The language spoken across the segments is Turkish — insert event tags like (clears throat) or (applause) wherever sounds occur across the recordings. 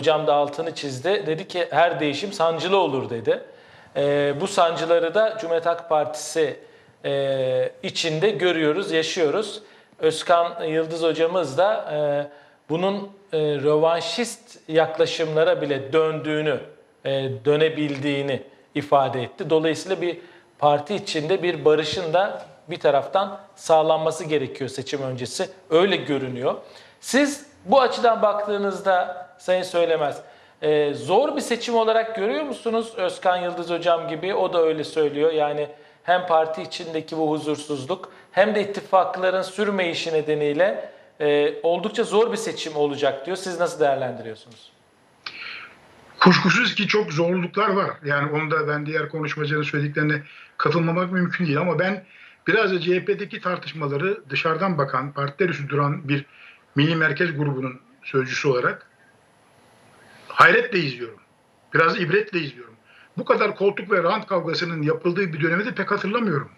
Hocam da altını çizdi. Dedi ki her değişim sancılı olur dedi. Ee, bu sancıları da Cumhuriyet Halk Partisi e, içinde görüyoruz, yaşıyoruz. Özkan Yıldız hocamız da e, bunun e, rövanşist yaklaşımlara bile döndüğünü, e, dönebildiğini ifade etti. Dolayısıyla bir parti içinde bir barışın da bir taraftan sağlanması gerekiyor seçim öncesi. Öyle görünüyor. Siz bu açıdan baktığınızda Sayın Söylemez, e, zor bir seçim olarak görüyor musunuz? Özkan Yıldız hocam gibi o da öyle söylüyor. Yani hem parti içindeki bu huzursuzluk hem de ittifakların sürmeyişi nedeniyle e, oldukça zor bir seçim olacak diyor. Siz nasıl değerlendiriyorsunuz? Kuşkusuz ki çok zorluklar var. Yani onu da ben diğer konuşmacıların söylediklerine katılmamak mümkün değil. Ama ben biraz da CHP'deki tartışmaları dışarıdan bakan, partiler üstü duran bir Milli Merkez grubunun sözcüsü olarak hayretle izliyorum. Biraz ibretle izliyorum. Bu kadar koltuk ve rant kavgasının yapıldığı bir dönemi de pek hatırlamıyorum.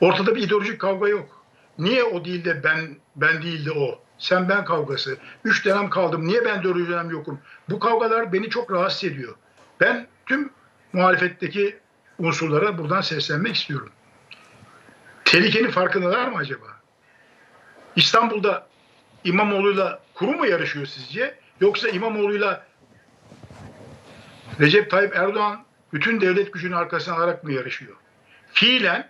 Ortada bir ideolojik kavga yok. Niye o değil de ben ben değil de o? Sen ben kavgası. Üç dönem kaldım. Niye ben dördüncü dönem yokum? Bu kavgalar beni çok rahatsız ediyor. Ben tüm muhalefetteki unsurlara buradan seslenmek istiyorum. Tehlikenin farkındalar mı acaba? İstanbul'da İmamoğlu'yla kuru mu yarışıyor sizce? Yoksa İmamoğlu'yla Recep Tayyip Erdoğan bütün devlet gücünün arkasına alarak mı yarışıyor? Fiilen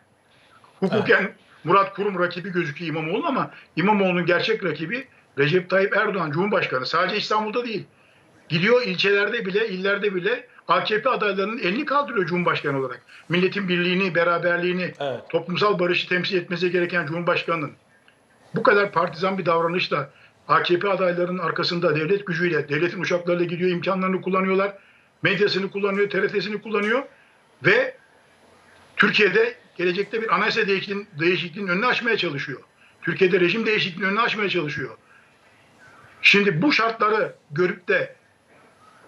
hukuken Murat Kurum rakibi gözüküyor İmamoğlu ama İmamoğlu'nun gerçek rakibi Recep Tayyip Erdoğan Cumhurbaşkanı. Sadece İstanbul'da değil. Gidiyor ilçelerde bile, illerde bile AKP adaylarının elini kaldırıyor Cumhurbaşkanı olarak. Milletin birliğini, beraberliğini, Evet. toplumsal barışı temsil etmesi gereken Cumhurbaşkanı'nın bu kadar partizan bir davranışla AKP adaylarının arkasında devlet gücüyle, devletin uçaklarıyla gidiyor, imkanlarını kullanıyorlar. Medyasını kullanıyor, TRT'sini kullanıyor ve Türkiye'de gelecekte bir anayasa değişikliğinin, değişikliğinin önünü açmaya çalışıyor. Türkiye'de rejim değişikliğinin önünü açmaya çalışıyor. Şimdi bu şartları görüp de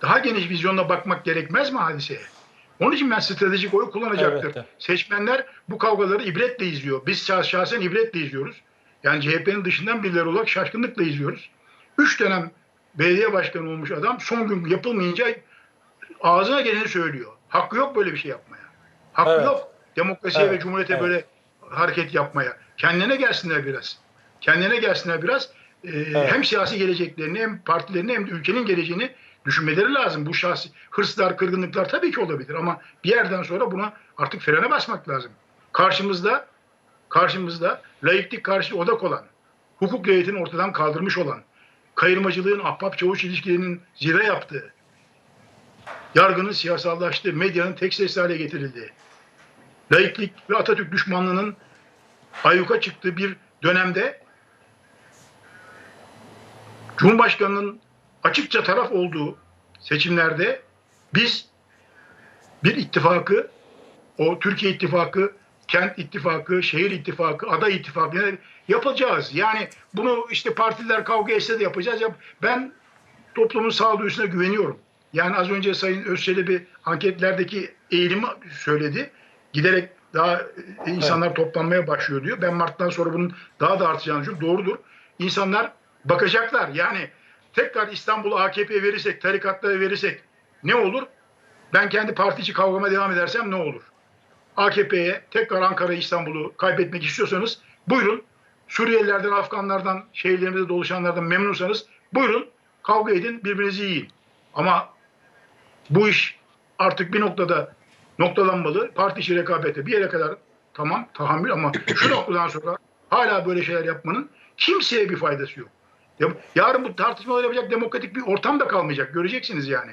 daha geniş vizyonla bakmak gerekmez mi hadiseye? Onun için ben stratejik oy kullanacaktır. Evet. Seçmenler bu kavgaları ibretle izliyor. Biz şah- şahsen ibretle izliyoruz. Yani CHP'nin dışından birileri olarak şaşkınlıkla izliyoruz. Üç dönem belediye başkanı olmuş adam son gün yapılmayınca ağzına geleni söylüyor. Hakkı yok böyle bir şey yapmaya. Hakkı Evet. yok demokrasiye Evet, ve cumhuriyete evet. böyle hareket yapmaya. Kendine gelsinler biraz. Kendine gelsinler biraz. Ee, Hem siyasi geleceklerini hem partilerini hem de ülkenin geleceğini düşünmeleri lazım. Bu şahsi hırslar, kırgınlıklar tabii ki olabilir ama bir yerden sonra buna artık frene basmak lazım. Karşımızda karşımızda laiklik karşı odak olan, hukuk devletini ortadan kaldırmış olan, kayırmacılığın ahbap çavuş ilişkilerinin zirve yaptığı, yargının siyasallaştığı, medyanın tek sesli hale getirildiği, laiklik ve Atatürk düşmanlığının ayyuka çıktığı bir dönemde Cumhurbaşkanı'nın açıkça taraf olduğu seçimlerde biz bir ittifakı, o Türkiye ittifakı, kent ittifakı, şehir ittifakı, aday ittifakı yapacağız. Yani bunu işte partiler kavga etse de yapacağız. Yap- Ben toplumun sağduyusuna güveniyorum. Yani az önce Sayın Özçelebi anketlerdeki eğilimi söyledi. Giderek daha insanlar toplanmaya başlıyor diyor. Ben Mart'tan sonra bunun daha da artacağını düşünüyorum. Doğrudur. İnsanlar bakacaklar. Yani tekrar İstanbul'u AKP'ye verirsek, tarikatlara verirsek ne olur? Ben kendi parti içi kavgama devam edersem ne olur? AKP'ye tekrar Ankara İstanbul'u kaybetmek istiyorsanız buyurun Suriyelilerden, Afganlardan, şehirlerimizde doluşanlardan memnunsanız buyurun kavga edin, birbirinizi yiyin. Ama bu iş artık bir noktada noktalanmalı. Parti içi rekabete bir yere kadar tamam tahammül ama şu (clears throat) noktadan sonra hala böyle şeyler yapmanın kimseye bir faydası yok. Ya- Yarın bu tartışmaları yapacak demokratik bir ortam da kalmayacak. Göreceksiniz yani.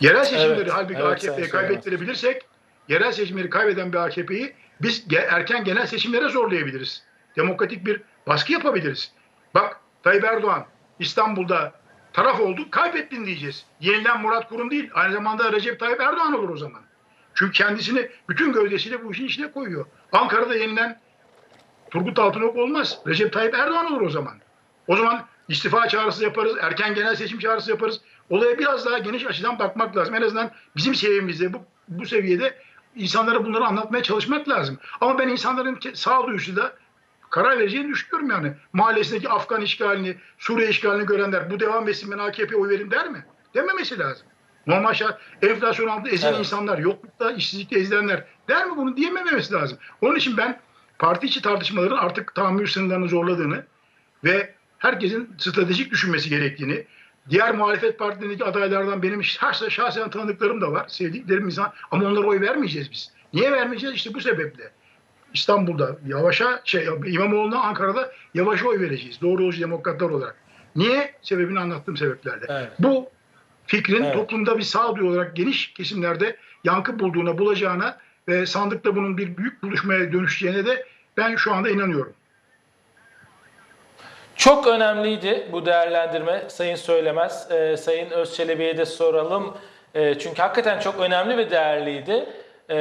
Yerel seçimleri Evet, halbuki evet, AKP'ye kaybettirebilirsek yerel seçimleri kaybeden bir AKP'yi biz erken genel seçimlere zorlayabiliriz. Demokratik bir baskı yapabiliriz. Bak Tayyip Erdoğan İstanbul'da taraf oldu kaybettin diyeceğiz. Yenilen Murat Kurum değil aynı zamanda Recep Tayyip Erdoğan olur o zaman. Çünkü kendisini bütün gövdesiyle bu işin içine koyuyor. Ankara'da yenilen Turgut Altınok olmaz. Recep Tayyip Erdoğan olur o zaman. O zaman istifa çağrısı yaparız, erken genel seçim çağrısı yaparız. Olaya biraz daha geniş açıdan bakmak lazım. En azından bizim seviyemizde, bu, bu seviyede insanlara bunları anlatmaya çalışmak lazım. Ama ben insanların sağduyusu da karar vereceğini düşünüyorum yani. Mahallesindeki Afgan işgalini, Suriye işgalini görenler bu devam etsin ben AKP'ye oy verin der mi? Dememesi lazım. Normal şart enflasyon altında ezilen Evet. insanlar, yoklukta, işsizlikte ezilenler der mi bunu diyememesi lazım. Onun için ben parti içi tartışmaların artık tahammül sınırlarını zorladığını ve herkesin stratejik düşünmesi gerektiğini, diğer muhalefet partilerindeki adaylardan benim şahsen tanıdıklarım da var, sevdiklerim insan ama onlara oy vermeyeceğiz biz. Niye vermeyeceğiz? İşte bu sebeple. İstanbul'da Yavaş'a, şey, İmamoğlu'na Ankara'da Yavaş'a oy vereceğiz. Doğru yolcu demokratlar olarak. Niye? Sebebini anlattığım sebeplerle. Evet. Bu fikrin Evet. toplumda bir sağduyu olarak geniş kesimlerde yankı bulduğuna, bulacağına ve sandıkta bunun bir büyük buluşmaya dönüşeceğine de ben şu anda inanıyorum. Çok önemliydi bu değerlendirme Sayın Söylemez. Ee, Sayın Özçelebi'ye de soralım. Ee, çünkü hakikaten çok önemli ve değerliydi. Ee,